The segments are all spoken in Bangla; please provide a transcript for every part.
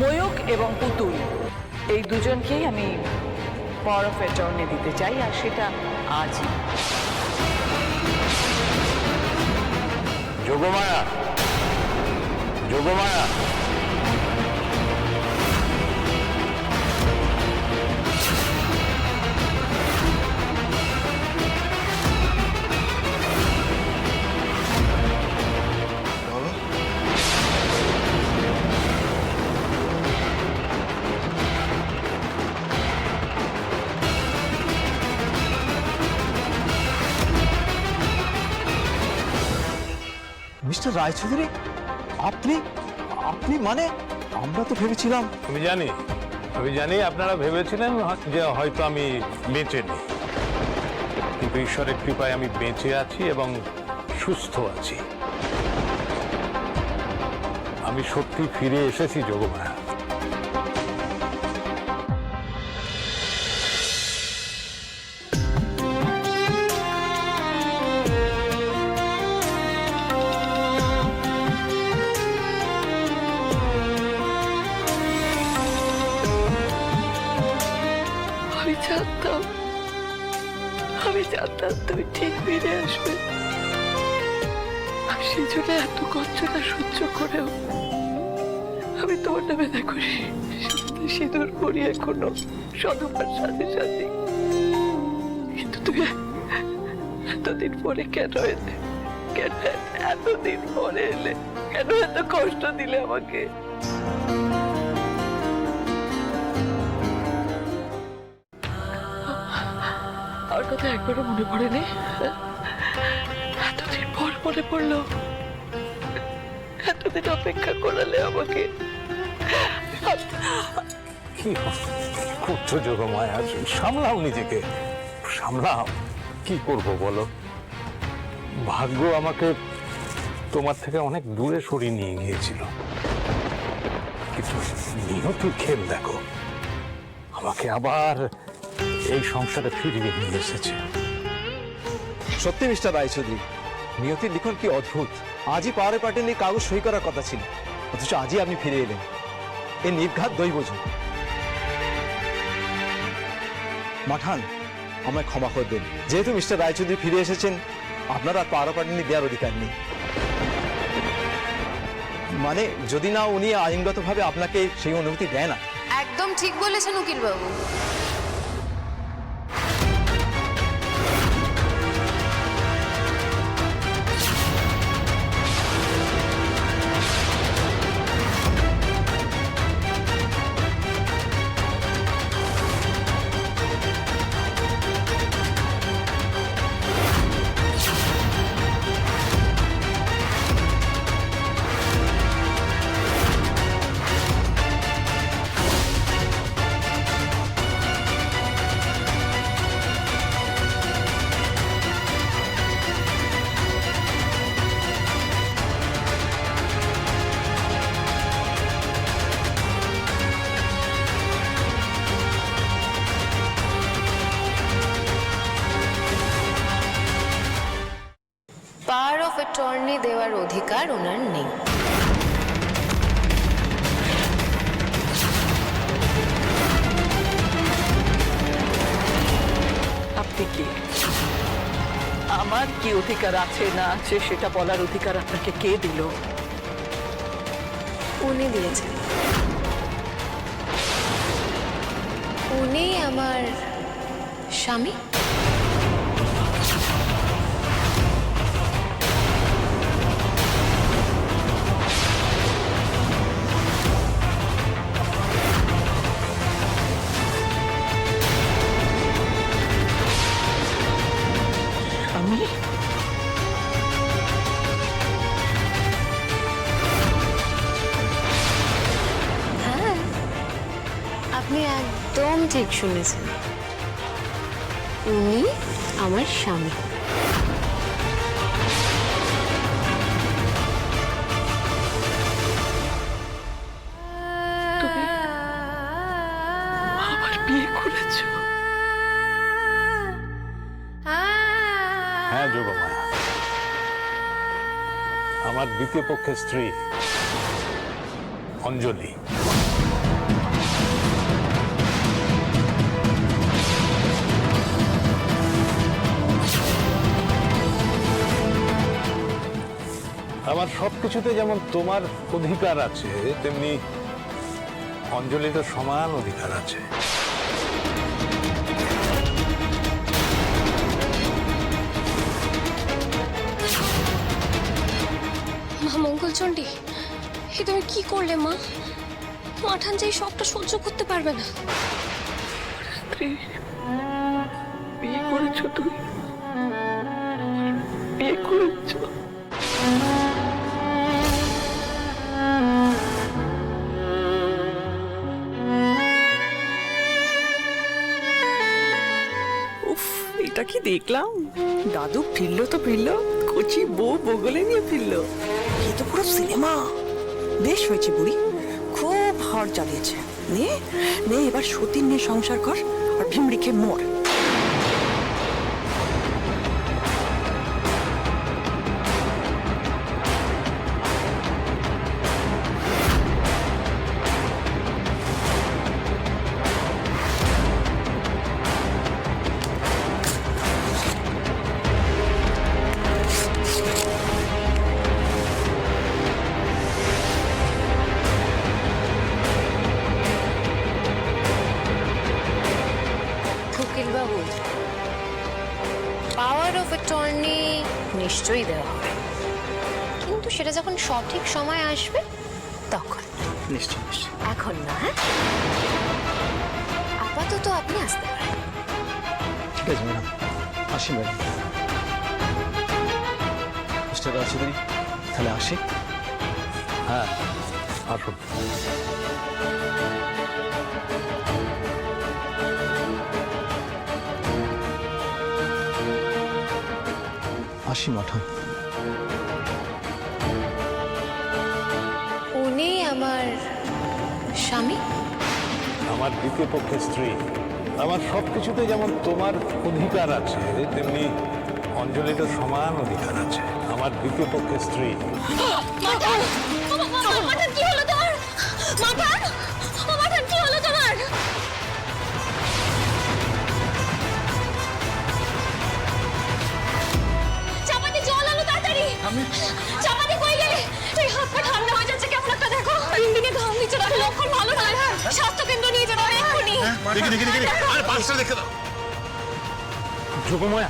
ময়ূক এবং পুতুল। এই দুজনকেই আমি বরফের অফ দিতে চাই, আর সেটা আজই। যোগমায়া! যোগমায়া! মিস্টার রায়চৌধুরী, আপনি আপনি মানে আমরা তো ভেবেছিলাম আমি জানি আমি জানি আপনারা ভেবেছিলেন যে হয়তো আমি বেঁচে নেই। কিন্তু ঈশ্বরের কৃপায় আমি বেঁচে আছি এবং সুস্থ আছি। আমি সত্যি ফিরে এসেছি যোগমায়া জানতাম। আমি জানতাম তুমি ঠিক ফিরে আসবে। আমি সেই জন্য এত কষ্টটা সহ্য করেও আমি তোমার নামে দেখো সিঁদুর পরি এখনও, সদমার সাথে সাথে। কিন্তু তুমি এতদিন পরে কেন এলে? কেন এতদিন পরে এলে? কেন এত কষ্ট দিলে আমাকে? একবারও মনে পড়েনি। এতদিন পর মনে পড়ল। এতদিন অপেক্ষা করালে আমাকে। কি করছ যোগমায়া সামলাও নিজেকে। সামলাও। কি করব বলো? ভাগ্য আমাকে তোমার থেকে অনেক দূরে সরিয়ে নিয়ে গিয়েছিল। কিন্তু নিহতির খেল দেখো। আমাকে আবার এই সংসারে ফিরিয়ে নিয়ে এসেছে। সত্যি মিস্টার রায়চৌধুরী? নিয়তির লিখন কি অদ্ভুত? আজই পাওয়ারে পার্টি নিয়ে কাগজ সই করার কথা ছিল। অথচ আজই আপনি ফিরে এলেন। এই নির্ঘাত দৈবজ। মাঠান আমায় ক্ষমা করবেন যেহেতু মিস্টার রায়চৌধুরী ফিরে এসেছেন আপনার আর পাওয়ার পার্টি দেওয়ার অধিকার নেই। মানে যদি না উনি আইনগতভাবে আপনাকে সেই অনুমতি দেয় না। একদম ঠিক বলেছেন উকিল অ্যাটর্নি দেওয়ার অধিকার ওনার নেই। আপনি কি? আমার কি অধিকার আছে না আছে সেটা বলার অধিকার আপনাকে কে দিল? উনি দিয়েছেন। উনি আমার স্বামী? একদম ঠিক শুনেছেন। উনি আমার স্বামী। হ্যাঁ যোগমায়া। আমার দ্বিতীয় পক্ষের স্ত্রী অঞ্জলি। আমার সব কিছুতে যেমন তোমার অধিকার আছে তেমনি অঞ্জলিরও সমান অধিকার আছে। মা মঙ্গলচণ্ডী এ তুমি কি করলে মা? মাঠান যে সবটা সহ্য করতে পারবে না। বিয়ে করেছ তুই এটা কি দেখলাম? দাদু ফিরলো তো ফিরলো, কচি বউ বগলে নিয়ে ফিরলো। এ তো পুরো সিনেমা। বেশ হয়েছে বুড়ি, খুব হর চালিয়েছে। নে নে, এবার সতীর নিয়ে সংসার কর, আর ভিমড়িকে মোর অফ অ্যাটর্নি নিশ্চয়ই দেওয়া হবে। কিন্তু সেটা যখন সঠিক সময় আসবে তখন। নিশ্চয় এখন না হ্যাঁ? আপাতত আপনি আসতে পারেন। ঠিক আছে ম্যাডাম। আসি ম্যাডাম। মিস্টার রাশিদারি তাহলে আসি? হ্যাঁ আসুন। আসি মাঠান উনি আমার স্বামী? আমার দ্বিতীয় পক্ষের স্ত্রী। আমার সব কিছুতে যেমন তোমার অধিকার আছে তেমনি অঞ্জলিরও সমান অধিকার আছে। আমার দ্বিতীয় পক্ষের স্ত্রী। লক্ষণ ভালো নয়। স্বাস্থ্য কেন্দ্র নিয়ে যেতে এক্ষুনি। দেখি দেখি দেখি আরে পাঁচটা দেখে দাও। যোগময়া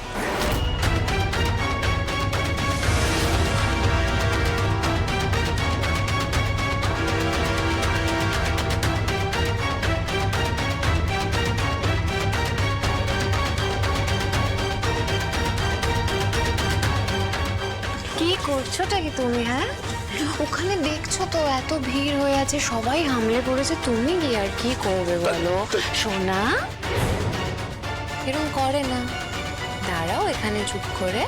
কি করছোটা কি তুমি হ্যাঁ? ওখানে দেখছ তো, এত ভিড় হয়ে আছে, সবাই হামলে পড়েছে, তুমি কি আর কি করবে বলো? সোনা? এরকম করে না। দাঁড়াও এখানে চুপ করে।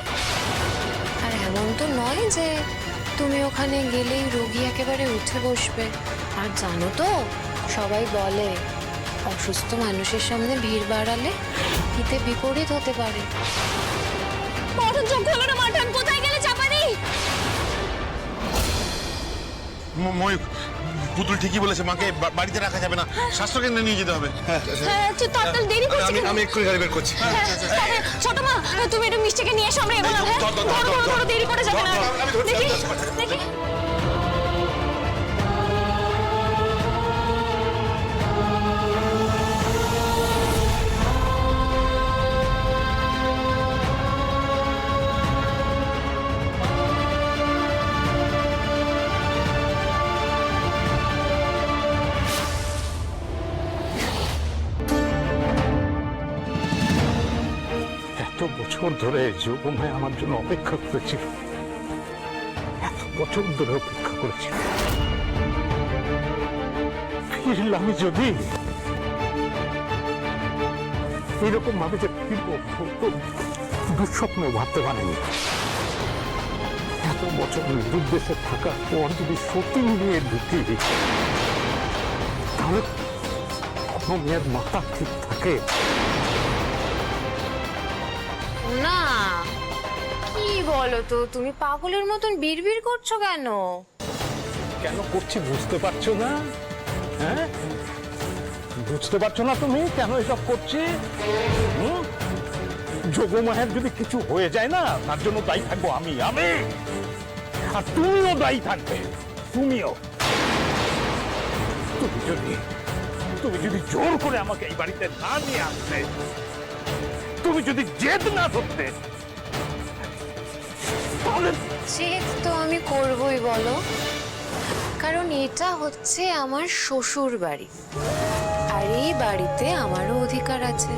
আর এমন তো নয় যে তুমি ওখানে গেলেই রোগী একেবারে উঠে বসবে। আর জানো তো, সবাই বলে, অসুস্থ মানুষের সামনে ভিড় বাড়ালে হিতে বিপরীত হতে পারে। মাঠান কোথায় ময়ূক পুতুল ঠিকই বলেছে মাকে বাড়িতে রাখা যাবে না স্বাস্থ্যকেন্দ্রে নিয়ে যেতে হবে। হ্যাঁ তুই তাড়াতাড়ি দেরি করছিস আমি? আমি এক্ষুনি গাড়ি বের করছি। হ্যাঁ, ছোট মা তুমি একটু মিষ্টিকে নিয়ে এসো আমরা এগোলাম হ্যাঁ। দেরি করে যাবে না দেখি। বছর ধরে যোগময় আমার জন্য অপেক্ষা করেছিল। এত বছর ধরে অপেক্ষা করেছিল। ফিরলাম যদি এরকম ভাবে যে দুঃস্বপ্নে ভাবতে পারিনি। এত বছর দুর্দেশে থাকার পর যদি সত্যি নিয়ে ঢুকি তাহলে কোনো মেয়ের মাথা ঠিক থাকে। না। কি বলো তো তুমি পাগলের মতন বিড়বিড় করছ কেন? কেন করছি বুঝতে পারছ না? হ্যাঁ? বুঝতে পারছ না তুমি কেন এসব করছি? যোগমায়ের যদি কিছু হয়ে যায় না, তার জন্য দায়ী থাকব আমি আমি। আর তুমিও দায়ী থাকবে, তুমিও। তুমি যদি তুমি যদি জোর করে আমাকে এই বাড়িতে না নিয়ে আসতে তুমি যদি জেদ না ধরতে চেক তো আমি করবই, বলো। কারণ এটা হচ্ছে আমার শ্বশুর বাড়ি। আর এই বাড়িতে আমারও অধিকার আছে।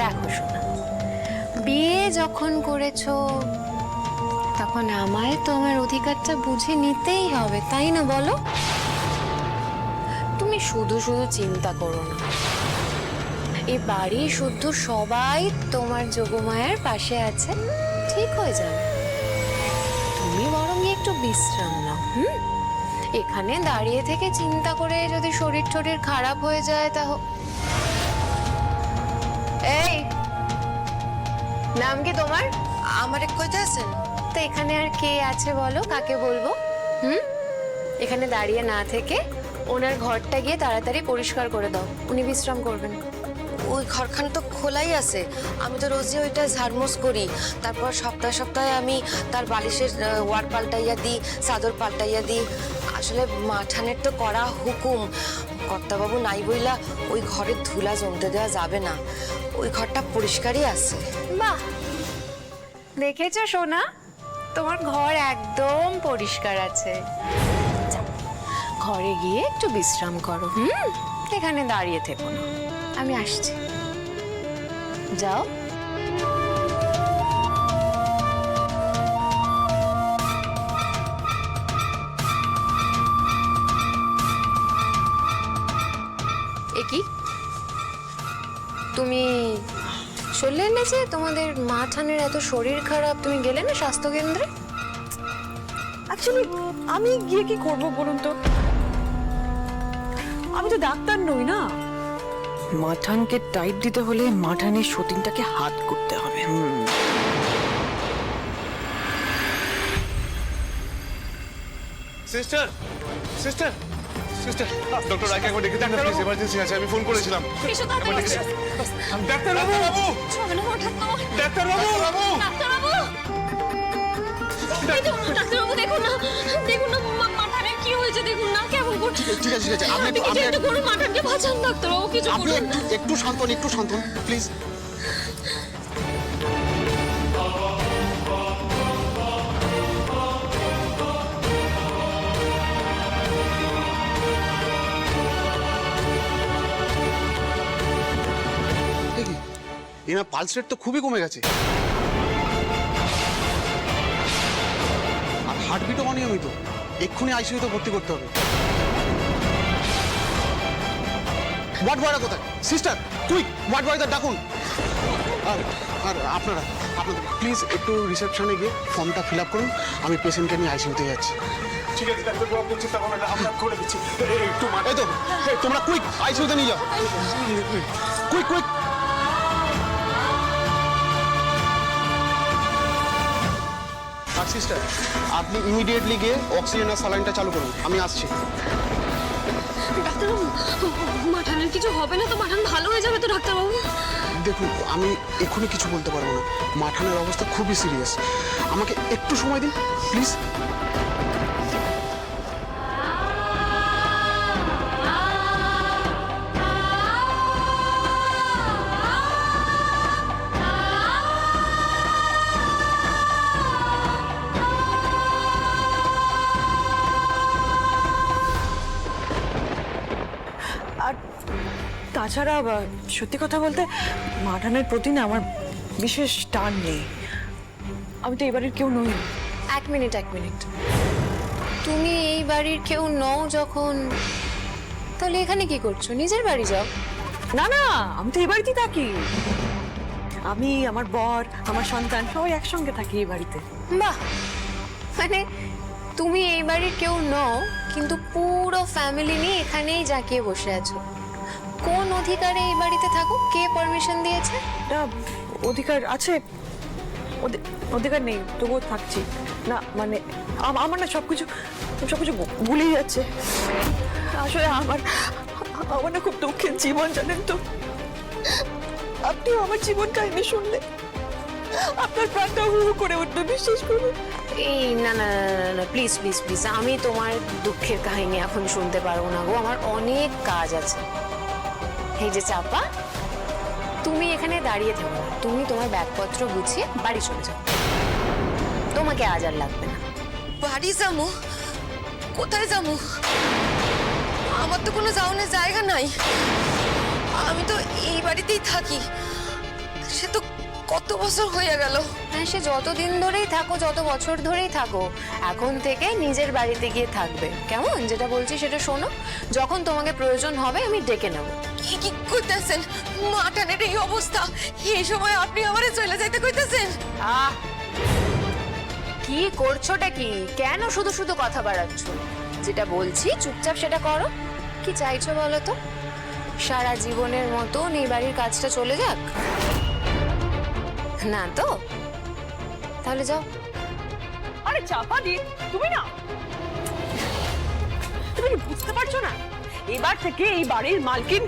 দেখো শোনা বিয়ে যখন করেছ, তখন আমায় তো আমার অধিকারটা বুঝে নিতেই হবে, তাই না বলো? তুমি শুধু শুধু চিন্তা করো না। এই বাড়ি শুদ্ধ সবাই তোমার যোগমায়ের পাশে আছে। ঠিক হয়ে যাবে। তুমি বরং একটু বিশ্রাম নাও হুম? এখানে দাঁড়িয়ে থেকে চিন্তা করে যদি শরীর টরীর খারাপ হয়ে যায় তাহলে এই নাম কি তোমার? আমার কইতে আছেন তো এখানে আর কে আছে বলো? কাকে বলব? হুম? এখানে দাঁড়িয়ে না থেকে ওনার ঘরটা গিয়ে তাড়াতাড়ি পরিষ্কার করে দাও। উনি বিশ্রাম করবেন। ওই ঘরখান তো খোলাই আছে। আমি তো রোজই ওইটা ঝাড়মোস করি। তারপর সপ্তাহে সপ্তাহে আমি তার বালিশের ওয়ার পাল্টাইয়া দিই, চাদর পাল্টাইয়া দিই। আসলে মাঠানের তো করা হুকুম। কর্তাবাবু নাই বইলা ওই ঘরের ধুলা জমতে দেওয়া যাবে না। ওই ঘরটা পরিষ্কারই আছে। বাহ! দেখেছ সোনা? তোমার ঘর একদম পরিষ্কার আছে। ঘরে গিয়ে একটু বিশ্রাম করো, হুম? এখানে দাঁড়িয়ে থেকো না। আমি আসছি। যাও। কি? তুমি শুনলেন যে তোমাদের মা ঠানের এত শরীর খারাপ, তুমি গেলে না স্বাস্থ্য কেন্দ্রে অ্যাকচুয়ালি আমি গিয়ে কি করব বলুন তো? তো ডাক্তার নই না। মাঠানকে টাইট দিতে হলে মাঠানের সতীনটাকে হাত করতে হবে সিস্টার সিস্টার সিস্টার ডক্টর একবার ডেকে প্লিজ এমার্জেন্সি আছে আমি ফোন করেছিলাম। ডাক্তার বাবু! চলো না হঠাৎ তোমার ডাক্তার বাবু! বাবু! ডাক্তারবাবু এই দেখুন না, দেখুন না। হয়েছে দেখুন না কেমন ঠিক আছে ঠিক আছে আপনি আপনি একটু মাথানকে বাঁচান ডাক্তারবাবু কিছু আপনি একটু একটু শান্ত হন একটু শান্ত হন প্লিজ এনার পালস রেট তো খুবই কমে গেছে। আর হার্টবিটও অনিয়মিত। এক্ষুনি আইসিইউতে ভর্তি করতে হবে। ওয়ার্ড বয়রা কোথায়? সিস্টার তুই ওয়ার্ড বয়দের ডাকুন। আর আর আপনারা আপনাদের প্লিজ একটু রিসেপশনে গিয়ে ফর্মটা ফিল আপ করুন। আমি পেশেন্টকে নিয়ে আইসিইউতে যাচ্ছি। ঠিক আছে ডাক্তার বাবু আপনি চিন্তা করবেন না আমরা করে দিচ্ছি। একটু মা- এই তো তোমরা কুইক আইসিইউতে নিয়ে যাও। কুইক কুইক সিস্টার আপনি ইমিডিয়েটলি গিয়ে অক্সিজেন আর স্যালাইনটা চালু করুন। আমি আসছি। ডাক্তারবাবু মাঠানের কিছু হবে না তো? মাঠান ভালো হয়ে যাবে তো ডাক্তারবাবু? দেখুন আমি এখনই কিছু বলতে পারব না। মাঠানের অবস্থা খুবই সিরিয়াস আমাকে একটু সময় দিন প্লিজ তাছাড়া সত্যি কথা বলতে মাঠানের প্রতি না আমার বিশেষ টান নেই। আমি তো এবারের কেউ নই। এক মিনিট এক মিনিট। তুমি এই বাড়ির কেউ নও যখন তাহলে এখানে কি করছ? নিজের বাড়ি যাও। না না আমি তো এই বাড়িতেই থাকি। আমি আমার বর আমার সন্তান সবাই একসঙ্গে থাকি এই বাড়িতে। বাহ! মানে তুমি এই বাড়ির কেউ নও কিন্তু পুরো ফ্যামিলি নিয়ে এখানেই জাঁকিয়ে বসে আছো। অধিকারে এই বাড়িতে থাকো কে পারমিশন দিয়েছে? এটা অধিকার আছে। অধি- অধিকার নেই তবুও থাকছি। না মানে আমার না সবকিছু সবকিছু গু- গুলিয়ে যাচ্ছে। আসলে আমার আমার না খুব দুঃখের জীবন জানেন তো। আপনিও আমার জীবন কাহিনী শুনলে আপনার প্রাণটা হু করে উঠবে বিশ্বাস করুন। এই না না না প্লিজ প্লিজ প্লিজ আমি তোমার দুঃখের কাহিনী এখন শুনতে পারব না গো। আমার অনেক কাজ আছে। এই যে চাপা, তুমি এখানে দাঁড়িয়ে থাকো তুমি তোমার ব্যাগপত্র গুছিয়ে বাড়ি চলে যাও। তোমাকে আজ আর লাগবে না। বাড়ি যাব? কোথায় যাব? আমার তো কোনো যাওয়ানোর জায়গা নাই। আমি তো এই বাড়িতেই থাকি। সে তো কত বছর হয়ে গেল? হ্যাঁ সে যতদিন ধরেই থাকো যত বছর ধরেই থাকো এখন থেকে নিজের বাড়িতে গিয়ে থাকবে। কেমন? যেটা বলছি সেটা শোনো যখন তোমাকে প্রয়োজন হবে আমি ডেকে নেব। কি কি কইতেছেন? মাটানের এই অবস্থা এই সময় আপনি আমারে চলে যাইতে কইতেছেন? আহ! কি করছোটা কি? কেন শুধু শুধু কথা বাড়াচ্ছ? যেটা বলছি চুপচাপ সেটা করো। কি চাইছো বলো তো? সারা জীবনের মতন এই বাড়ির কাজটা চলে যাক? না তো? তাহলে যাও। আরে চাপা দি তুমি না। তুমি কি বুঝতে পারছ না? এবার থেকে এই বাড়ির মালকিন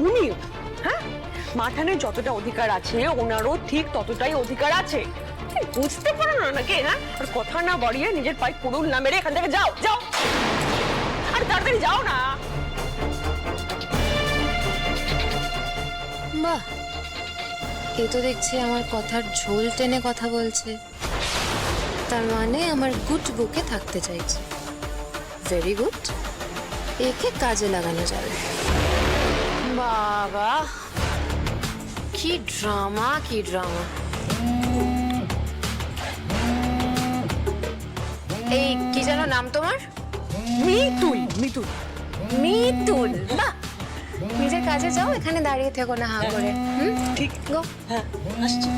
উনি হ্যাঁ? মাঠানের যতটা অধিকার আছে ওনারও ঠিক ততটাই অধিকার আছে। তুমি বুঝতে পারো না নাকি হ্যাঁ? আর কথা না বাড়িয়ে নিজের পায়ে কুড়ুল না মেরে এখান থেকে যাও যাও। আর তাড়াতাড়ি যাও না। বাহ! এ তো দেখছি আমার কথার ঝোল টেনে কথা বলছে। তার মানে আমার গুড বুকে থাকতে চাইছে। ভেরি গুড একে কাজে লাগানো যাবে। বাবা! কি ড্রামা কি ড্রামা। এই কি যেন নাম তোমার? মিতুল মিতুল। মিতুল বাহ নিজের কাজে যাও এখানে দাঁড়িয়ে থেকো না হা করে। হুম? ঠিক। গো। হ্যাঁ আসছি।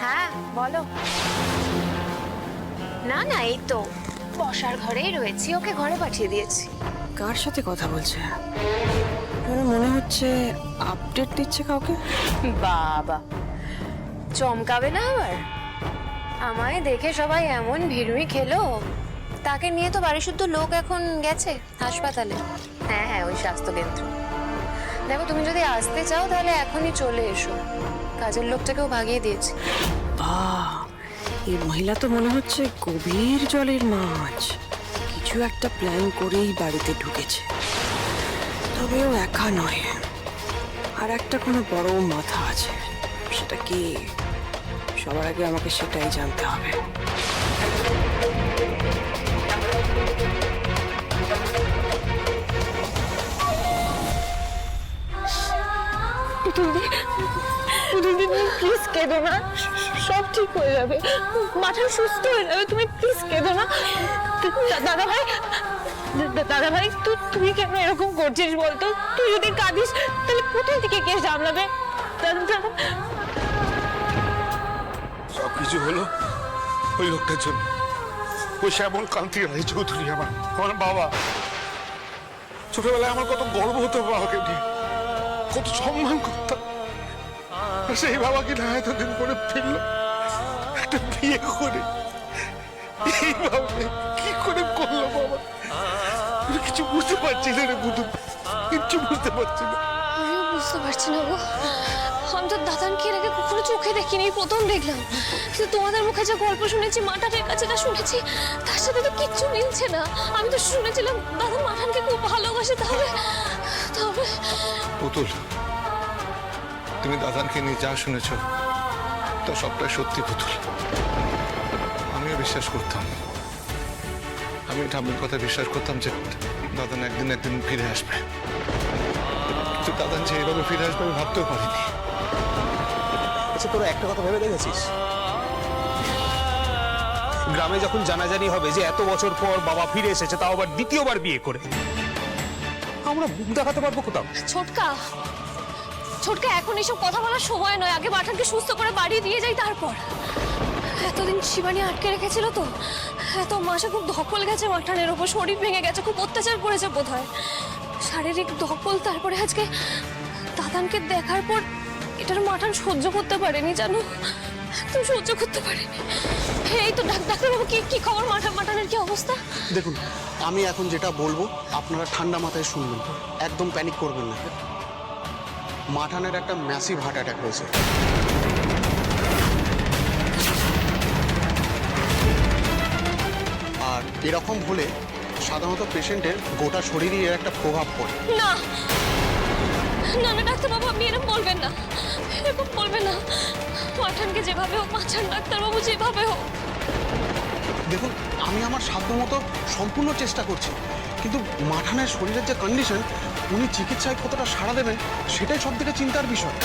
হ্যাঁ বলো। না না এই তো। বসার ঘরেই রয়েছি ওকে ঘরে পাঠিয়ে দিয়েছি। কার সাথে কথা বলছে? মানে মনে হচ্ছে আপডেট দিচ্ছে কাউকে। বাবা চমকাবে না আবার? আমায় দেখে সবাই এমন ভিড়ুই খেলো। তাকে নিয়ে তো বাড়ি শুদ্ধ লোক এখন গেছে, হাসপাতালে। হ্যাঁ হ্যাঁ ওই স্বাস্থ্যকেন্দ্র। দেখো, তুমি যদি আসতে চাও তাহলে এখনই চলে এসো। কাজের লোকটাকেও ভাগিয়ে দিয়েছি। বাহ, এই মহিলা তো মনে হচ্ছে গভীর জলের মাছ। কিছু একটা প্ল্যান করেই বাড়িতে ঢুকেছে। তবে ও একা নয়। আর একটা কোনো বড় মাথা আছে। সেটা কি? সবার আগে আমাকে সেটাই জানতে হবে। প্লিজ কেঁদো না। সব ঠিক হয়ে যাবে। মাথা সুস্থ হয়ে যাবে, তুমি প্লিজ কেঁদো না। দাদা ভাই দাদা ভাই তুই তুই কেন এরকম করছিস বলতো? তুই যদি কাঁদিস, তাহলে কোথায় থেকে কে সামলাবে? দাদা সব কিছু হলো ওই লোকটার জন্য। ওই শ্যামল কান্তি রায় চৌধুরী আমার আমার বাবা। ছোটবেলায় আমার কত গর্ব হতো বাবাকে নিয়ে। কত সম্মান করতাম। সেই বাবাকে না এতদিন পরে ফিরলো। একটা বিয়ে করে। এইভাবে কি করে করল বাবা? কিছু বুঝতে পারছি না রে বুধু কিচ্ছু বুঝতে পারছি না। বুঝতে পারছি না গো। আমি তো দাদানকে এর আগে কখনো চোখে দেখিনি, প্রথম দেখলাম। কিন্তু তোমাদের মুখে যে গল্প শুনেছি মাঠানের কাছে যা শুনেছি, তার সাথে তো কিচ্ছু মিলছে না। আমি তো শুনেছিলাম দাদা মাঠানকে খুব ভালোবাসে তাহলে তবে পুতুল, তুমি দাদানকে নিয়ে যা শুনেছ, তা সবটাই সত্যি পুতুল। আমিও বিশ্বাস করতাম। আমি ঠাম্মির কথা বিশ্বাস করতাম যে দাদান একদিন একদিন ফিরে আসবে। কিন্তু দাদান যে এইভাবে ফিরে আসবে আমি ভাবতেও পারিনি। আচ্ছা তোরা একটা কথা ভেবে দেখেছিস? গ্রামে যখন জানাজানি হবে যে এত বছর পর বাবা ফিরে এসেছে তাও আবার দ্বিতীয়বার বিয়ে করে। আমরা মুখ দেখাতে পারব কোথাও? ছোটকা ছোটকা এখন এসব কথা বলার সময় নয়। আগে মাঠানকে সুস্থ করে বাড়ি দিয়ে যাই তারপর। এতদিন শিবানী আটকে রেখেছিল তো। এত মাসে খুব ধকল গেছে মাঠানের ওপর শরীর ভেঙে গেছে খুব অত্যাচার করেছে বোধ হয় শারীরিক ধকল তারপরে আজকে দাদানকে দেখার পর এটার মাঠান সহ্য করতে পারেনি জানো? একদম সহ্য করতে পারেনি। এই তো ডাক ডাক্তারবাবু, কি কি খবর মাঠা মাঠানের কি অবস্থা? দেখুন, আমি এখন যেটা বলব, আপনারা ঠান্ডা মাথায় শুনবেন। একদম প্যানিক করবেন না। মাঠানের একটা ম্যাসিভ হার্ট অ্যাটাক হয়েছে। আর এরকম হলে সাধারণত পেশেন্টের গোটা শরীরই এর একটা প্রভাব পড়ে। না। না না ডাক্তারবাবু আপনি এরকম বলবেন না। এরকম বলবেন না। মাঠানকে যেভাবে হোক মাঠান ডাক্তারবাবু যেভাবে হোক। দেখুন আমি আমার সাধ্যমতো সম্পূর্ণ চেষ্টা করছি কিন্তু মাঠানের শরীরের যে কন্ডিশন উনি চিকিৎসায় কতটা সাড়া দেবেন সেটাই সব থেকে চিন্তার বিষয়।